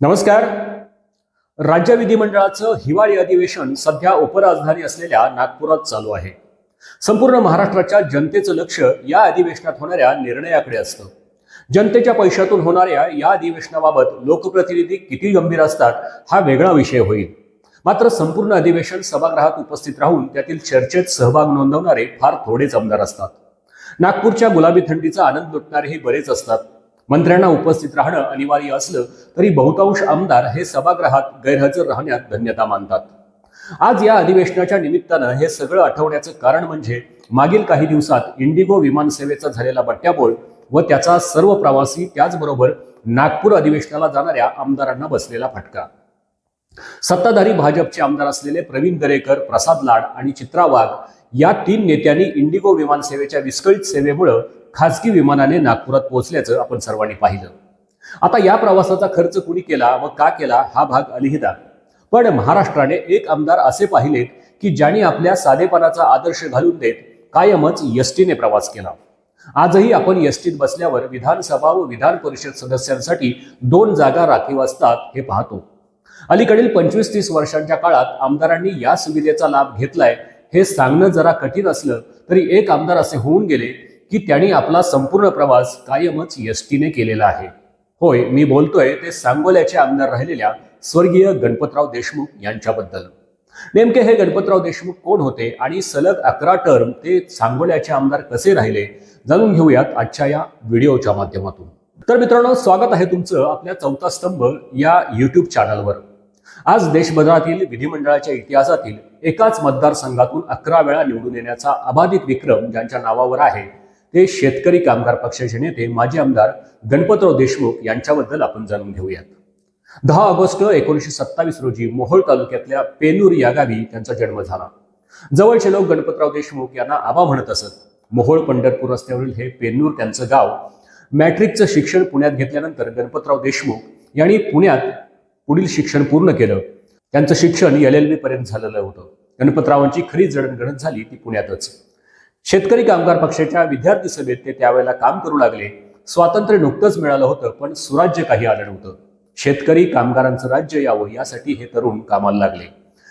नमस्कार. राज्य विधिमंडळाचं हिवाळी अधिवेशन सध्या उपराजधानी असलेल्या नागपुरात चालू आहे. संपूर्ण महाराष्ट्राच्या जनतेचं लक्ष या अधिवेशनात होणाऱ्या निर्णयाकडे असतं. जनतेच्या पैशातून होणाऱ्या या अधिवेशनाबाबत लोकप्रतिनिधी किती गंभीर असतात हा वेगळा विषय होईल. मात्र संपूर्ण अधिवेशन सभागृहात उपस्थित राहून त्यातील चर्चेत सहभाग नोंदवणारे फार थोडेच आमदार असतात. नागपूरच्या गुलाबी थंडीचा आनंद लुटणारेही बरेच असतात. मंत्र्यांना उपस्थित राहणं अनिवार्य असलं तरी बहुतांश आमदार हे सभागृहात गैरहजर राहण्यात धन्यता मानतात. आज या अधिवेशनाच्या निमित्तानं हे सगळं आठवण्याचं कारण म्हणजे मागील काही दिवसात इंडिगो विमानसेवेचा झालेला बट्ट्याबोळ व त्याचा सर्व प्रवासी त्याचबरोबर नागपूर अधिवेशनाला जाणाऱ्या आमदारांना बसलेला फटका. सत्ताधारी भाजपचे आमदार असलेले प्रवीण दरेकर प्रसाद लाड आणि चित्रा वाघ या तीन नेत्यांनी इंडिगो विमानसेवेच्या विस्कळीत सेवेमुळं खासगी विमानाने नागपुरात पोहोचल्याचं आपण सर्वांनी पाहिलं. आता या प्रवासाचा खर्च कुणी केला व का केला हा भाग अलिहिदा. पण महाराष्ट्राने एक आमदार असे पाहिलेत की ज्यांनी आपल्या साधेपणाचा आदर्श घालून देत कायमच एसटीने प्रवास केला. आजही आपण एसटीत बसल्यावर विधानसभा व विधान परिषद सदस्यांसाठी दोन जागा राखीव असतात हे पाहतो. अलीकडील पंचवीस तीस वर्षांच्या काळात आमदारांनी या सुविधेचा लाभ घेतलाय हे सांगणं जरा कठीण असलं तरी एक आमदार असे होऊन गेले की त्यांनी आपला संपूर्ण प्रवास कायमच एसटीने केलेला आहे. होय मी बोलतोय ते सांगोल्याचे आमदार राहिलेल्या स्वर्गीय गणपतराव देशमुख यांच्याबद्दल. नेमके हे गणपतराव देशमुख कोण होते आणि सलग अकरा टर्म ते सांगोल्याचे आमदार कसे राहिले जाणून घेऊयात आजच्या या व्हिडिओच्या माध्यमातून. तर मित्रांनो स्वागत आहे तुमचं आपल्या चौथा स्तंभ या युट्यूब चॅनलवर आज देशभरातील विधिमंडळाच्या इतिहासातील एकाच मतदारसंघातून अकरा वेळा निवडून येण्याचा अबाधित विक्रम ज्यांच्या नावावर आहे ते शेतकरी कामगार पक्षाचे नेते माजी आमदार गणपतराव देशमुख यांच्याबद्दल आपण जाणून घेऊयात. दहा ऑगस्ट एकोणीसशे सत्तावीस रोजी मोहोळ तालुक्यातल्या पेनूर या गावी त्यांचा जन्म झाला. जवळचे लोक गणपतराव देशमुख यांना आबा म्हणत असत. मोहोळ पंढरपूर रस्त्यावरील हे पेनूर त्यांचं गाव मॅट्रिकचं शिक्षण पुण्यात घेतल्यानंतर गणपतराव देशमुख यांनी पुण्यात पुढील शिक्षण पूर्ण केलं. त्यांचं शिक्षण एल एल बी पर्यंत झालेलं होतं. गणपतरावांची खरी जडणघडण झाली ती पुण्यातच. शेतकरी कामगार पक्षाच्या विद्यार्थी सभेत ते त्यावेळेला काम करू लागले. स्वातंत्र्य नुकतंच मिळालं होतं पण सुराज्य काही आलं नव्हतं. शेतकरी कामगारांचं राज्य यावं यासाठी हे तरुण कामाला लागले.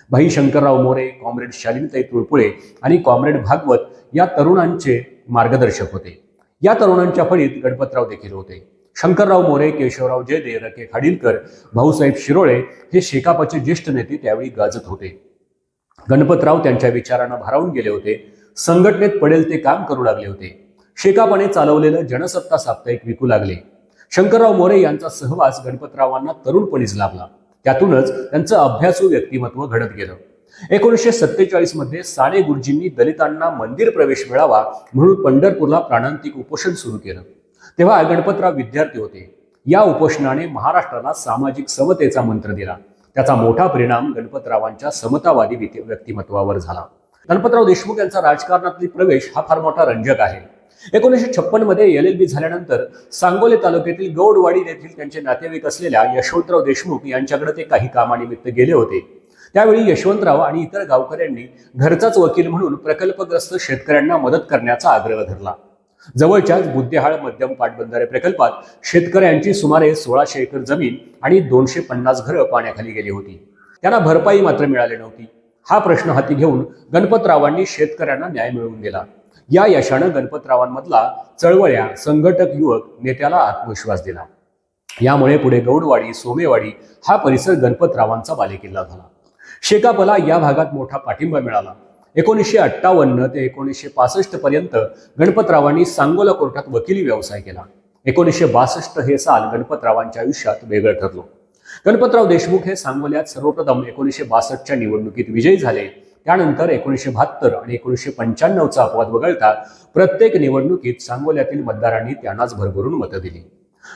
भाई शंकरराव मोरे कॉम्रेड शालिनीताई तुळपुळे आणि कॉम्रेड भागवत या तरुणांचे मार्गदर्शक होते. या तरुणांच्या फळीत गणपतराव देखील होते. शंकरराव मोरे केशवराव जयदे रके खाडीलकर भाऊसाहेब शिरोळे हे शेकापाचे ज्येष्ठ नेते त्यावेळी गाजत होते. गणपतराव त्यांच्या विचारांना भारावून गेले होते. संघटनेत पडेल ते काम करू लागले होते. शेकापाने चालवलेलं जनसत्ता साप्ताहिक विकू लागले. शंकरराव मोरे यांचा सहवास गणपतरावांना तरुणपणीच लाभला. त्यातूनच त्यांचं अभ्यासू व्यक्तिमत्व घडत गेलं. एकोणीसशे सत्तेचाळीसमध्ये साने गुरुजींनी दलितांना मंदिर प्रवेश मिळावा म्हणून पंढरपूरला प्राणांतिक उपोषण सुरू केलं. तेव्हा गणपतराव विद्यार्थी होते. या उपोषणाने महाराष्ट्राला सामाजिक समतेचा मंत्र दिला. त्याचा मोठा परिणाम गणपतरावांच्या समतावादी व्यक्तिमत्वावर झाला. गणपतराव देशमुख यांचा राजकारणातील प्रवेश हा फार मोठा रंजक आहे. एकोणीसशे छप्पनमध्ये एल एल बी झाल्यानंतर सांगोले तालुक्यातील गौडवाडी येथील त्यांचे नातेवाईक असलेल्या यशवंतराव देशमुख यांच्याकडे ते काही कामानिमित्त गेले होते. त्यावेळी यशवंतराव आणि इतर गावकऱ्यांनी घरचाच वकील म्हणून प्रकल्पग्रस्त शेतकऱ्यांना मदत करण्याचा आग्रह धरला. जवळच्याच बुद्देहाळ मध्यम पाटबंधारे प्रकल्पात शेतकऱ्यांची सुमारे सोळाशे एकर जमीन आणि दोनशे पन्नास घरं पाण्याखाली गेली होती. त्यांना भरपाई मात्र मिळाली नव्हती. हा प्रश्न हाती घेऊन गणपतरावांनी शेतकऱ्यांना न्याय मिळवून दिला. या यशानं गणपतरावांमधला चळवळ्या संघटक युवक नेत्याला आत्मविश्वास दिला. यामुळे पुढे गौडवाडी सोमेवाडी हा परिसर गणपतरावांचा बालेकिल्ला झाला. शेकापला या भागात मोठा पाठिंबा मिळाला. एकोणीसशे अठ्ठावन्न ते एकोणीसशे पासष्ट पर्यंत गणपतरावांनी सांगोला कोर्टात वकिली व्यवसाय केला. एकोणीसशे बासष्ट हे साल गणपतरावांच्या आयुष्यात वेगळं ठरलं. गणपतराव देशमुख हे सांगोल्यात सर्वप्रथम एकोणीसशे बासष्टच्या निवडणुकीत विजयी झाले. त्यानंतर एकोणीसशे बहात्तर आणि एकोणीसशे पंच्याण्णवचा अपवाद वगळता प्रत्येक निवडणुकीत सांगोल्यातील मतदारांनी त्यांनाच भरभरून मतं दिली.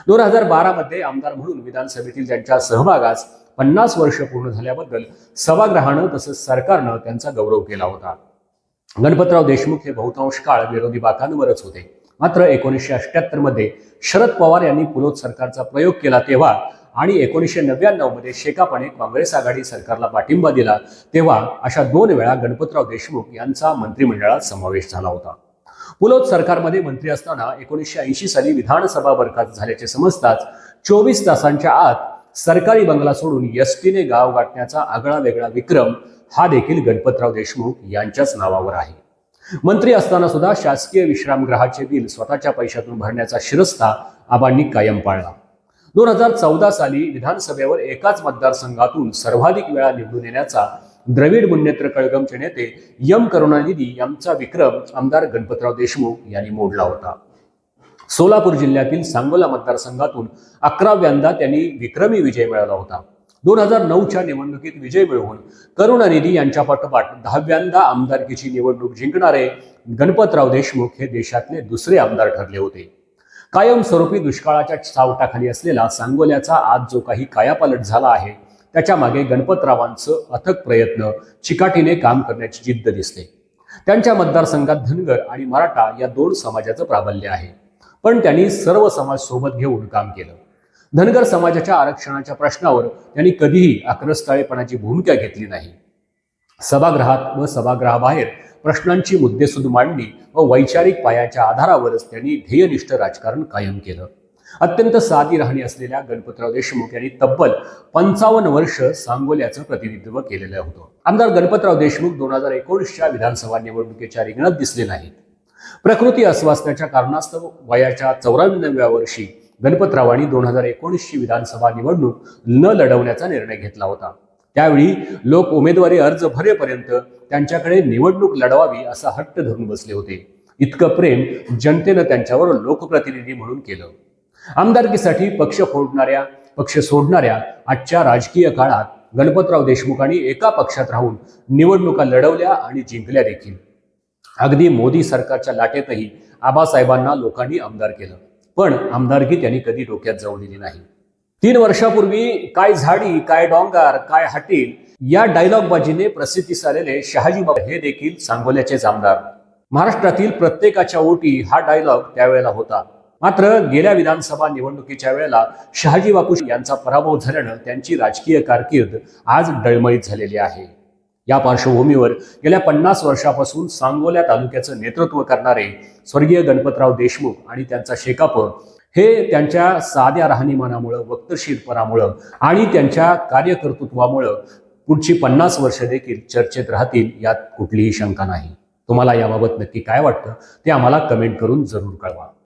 दोन हजार बारा मध्ये आमदार म्हणून विधानसभेतील त्यांच्या सहभागास पन्नास वर्ष पूर्ण झाल्याबद्दल सभागृहानं तसंच सरकारनं त्यांचा गौरव केला होता. गणपतराव देशमुख हे बहुतांश काळ विरोधी बाकांवरच होते. मात्र एकोणीसशे अठ्याहत्तरमध्ये शरद पवार यांनी पुलोत सरकारचा प्रयोग केला तेव्हा आणि एकोणीसशे नव्याण्णवमध्ये शेकापणे काँग्रेस आघाडी सरकारला पाठिंबा दिला तेव्हा अशा दोन वेळा गणपतराव देशमुख यांचा मंत्रिमंडळात समावेश झाला होता. पुलोत सरकारमध्ये मंत्री असताना एकोणीसशे ऐंशी साली विधानसभा बरखास्त झाल्याचे समजताच चोवीस तासांच्या आत सरकारी बंगला सोडून एसटीने गाव गाठण्याचा आगळा वेगळा विक्रम हा देखील गणपतराव देशमुख यांच्याच नावावर आहे. मंत्री असताना सुद्धा शासकीय विश्रामगृहाचे बिल स्वतःच्या पैशातून भरण्याचा शिरस्ता आबांनी कायम पाळला. दोन हजार चौदा साली विधानसभेवर एकाच मतदारसंघातून सर्वाधिक वेळा निवडून येण्याचा द्रविड मुन्नेत्र कळगमचे नेते यम करुणानिधी यांचा विक्रम आमदार गणपतराव देशमुख यांनी मोडला होता. सोलापूर जिल्ह्यातील सांगोला मतदारसंघातून अकराव्यांदा त्यांनी विक्रमी विजय मिळवला होता. दोन हजार नऊच्या निवडणुकीत विजय मिळवून करुणानिधी यांच्या पाठोपाठ दहाव्यांदा आमदारकीची निवडणूक जिंकणारे गणपतराव देशमुख हे देशातले दुसरे आमदार ठरले होते. कायमस्वरूपी दुष्काळाच्या सावटाखाली असलेला सांगोल्याचा आज जो काही कायापालट झाला आहे त्याच्यामागे गणपतरावांचं अथक प्रयत्न चिकाटीने काम करण्याची जिद्द दिसते. त्यांच्या मतदारसंघात धनगर आणि मराठा या दोन समाजाचं प्राबल्य आहे. पण त्यांनी सर्व समाज सोबत घेऊन काम केलं. धनगर समाजाच्या आरक्षणाच्या प्रश्नावर त्यांनी कधीही आक्रस्ताळेपणाची भूमिका घेतली नाही. सभागृहात व सभागृहाबाहेर प्रश्नांची मुद्देसूद मांडणी व वैचारिक पायाच्या आधारावरच त्यांनी ध्येयनिष्ठ राजकारण कायम केलं. अत्यंत साधी राहणी असलेल्या गणपतराव देशमुख यांनी तब्बल पंचावन्न वर्ष सांगोल्याचं प्रतिनिधित्व केलेलं होतं. आमदार गणपतराव देशमुख दोन हजार एकोणीसच्या विधानसभा निवडणुकीच्या रिंगणात दिसले नाहीत प्रकृती अस्वास्थ्याच्या कारणास्तव वयाच्या चौऱ्याण्णव्या वर्षी गणपतरावांनी दोन हजार एकोणीसची विधानसभा निवडणूक न लढवण्याचा निर्णय घेतला होता. त्यावेळी लोक उमेदवारी अर्ज भरेपर्यंत त्यांच्याकडे निवडणूक लढवावी असा हट्ट धरून बसले होते. इतकं प्रेम जनतेनं त्यांच्यावर लोकप्रतिनिधी म्हणून केलं. आमदारकीसाठी पक्ष फोडणाऱ्या पक्ष सोडणाऱ्या आजच्या राजकीय काळात गणपतराव देशमुखांनी एका पक्षात राहून निवडणुका लढवल्या आणि जिंकल्या देखील. अगदी मोदी सरकारच्या लाटेतही आबासाहेबांना लोकांनी आमदार केलं. पण आमदारकी त्यांनी कधी डोक्यात जाऊ दिली नाही. तीन वर्षापूर्वी काय झाडी काय डोंगर काय हटील या डायलॉगबाजीने प्रसिद्धीस आलेले शहाजी बाबा हे देखील सांगोल्याचेच आमदार महाराष्ट्रातील प्रत्येकाच्या ओटी हा डायलॉग त्यावेळेला होता. मात्र गेल्या विधानसभा निवडणुकीच्या वेळेला शहाजी बापू यांचा पराभव झाल्यानं त्यांची राजकीय कारकीर्द आज डळमळीत झालेली आहे. या पार्श्वभूमीवर गेल्या पन्नास वर्षापासून सांगोल्या तालुक्याचं नेतृत्व करणारे स्वर्गीय गणपतराव देशमुख आणि त्यांचा शेकाप हे त्यांच्या साध्या राहणीमानामुळं वक्तशीरपणामुळं आणि त्यांच्या कार्यकर्तृत्वामुळं पुढची पन्नास वर्ष देखील चर्चेत राहतील यात कुठलीही शंका नाही. तुम्हाला याबाबत नक्की काय वाटतं ते आम्हाला कमेंट करून जरूर कळवा.